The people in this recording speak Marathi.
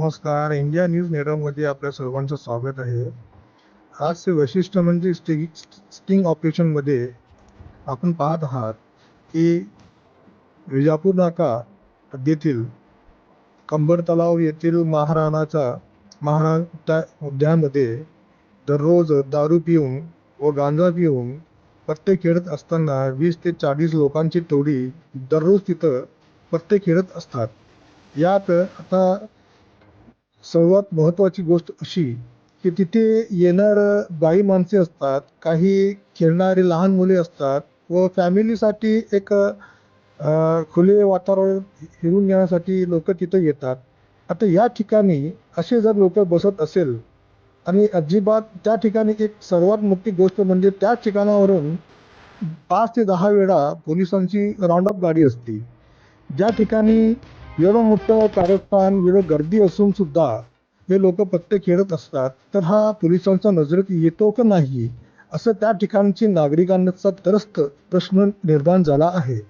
नमस्कार. इंडिया न्यूज नेटवर्कमध्ये आपल्या सर्वांचं स्वागत आहे. आजचे वैशिष्ट्य म्हणजे स्टिंग स्टिंग ऑपरेशनमध्ये आपण पाहत आहात की विजापूर नाका हद्दीतील कंबर तलाव येथील महाराणाचा महाराण त्या उद्यानामध्ये दररोज दारू पिऊन व गांजा पिऊन पत्ते खेळत असताना वीस ते चाळीस लोकांची टोळी दररोज तिथं पत्ते खेळत असतात. यात आता सर्वात महत्त्वाची गोष्ट अशी की तिथे येणारं बाई माणसे असतात काही खेळणारी लहान मुले असतात व फॅमिलीसाठी एक खुले वातावरण हिरून घेण्यासाठी लोक तिथं येतात. आता या ठिकाणी असे जर लोक बसत असेल आणि अजिबात त्या ठिकाणी एक सर्वात मोठी गोष्ट म्हणजे त्या ठिकाणावरून पाच ते दहा वेळा पोलिसांची राऊंडअप गाडी असते. ज्या ठिकाणी एवढं मोठं कारस्थान एवढं गर्दी असून सुद्धा हे लोक पत्ते खेळत असतात तर हा पोलिसांच्या नजरेत येतो का नाही? असं त्या ठिकाणची नागरिकांचा त्रस्त प्रश्न निर्माण झाला आहे.